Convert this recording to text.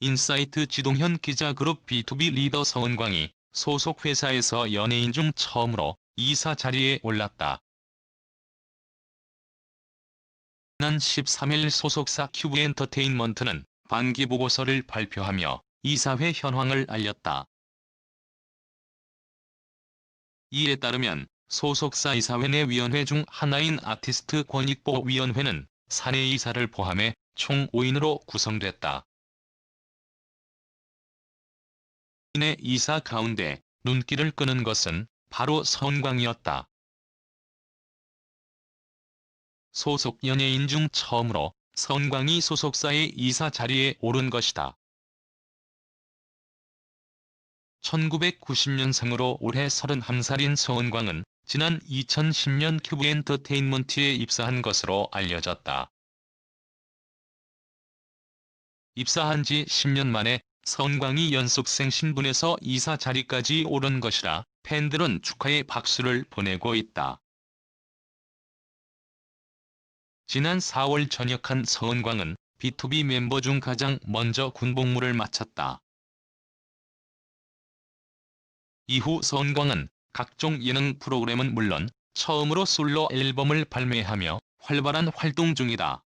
인사이트 지동현 기자 그룹 B2B 리더 서은광이 소속 회사에서 연예인 중 처음으로 이사 자리에 올랐다. 지난 13일 소속사 큐브 엔터테인먼트는 반기 보고서를 발표하며 이사회 현황을 알렸다. 이에 따르면 소속사 이사회 내 위원회 중 하나인 아티스트 권익보위원회는 사내 이사를 포함해 총 5인으로 구성됐다. 인의 이사 가운데 눈길을 끄는 것은 바로 서은광이었다. 소속 연예인 중 처음으로 서은광이 소속사의 이사 자리에 오른 것이다. 1990년생으로 올해 31살인 서은광은 지난 2010년 큐브 엔터테인먼트에 입사한 것으로 알려졌다. 입사한 지 10년 만에 서은광이 연속생 신분에서 이사 자리까지 오른 것이라 팬들은 축하의 박수를 보내고 있다. 지난 4월 전역한 서은광은 B2B 멤버 중 가장 먼저 군복무를 마쳤다. 이후 서은광은 각종 예능 프로그램은 물론 처음으로 솔로 앨범을 발매하며 활발한 활동 중이다.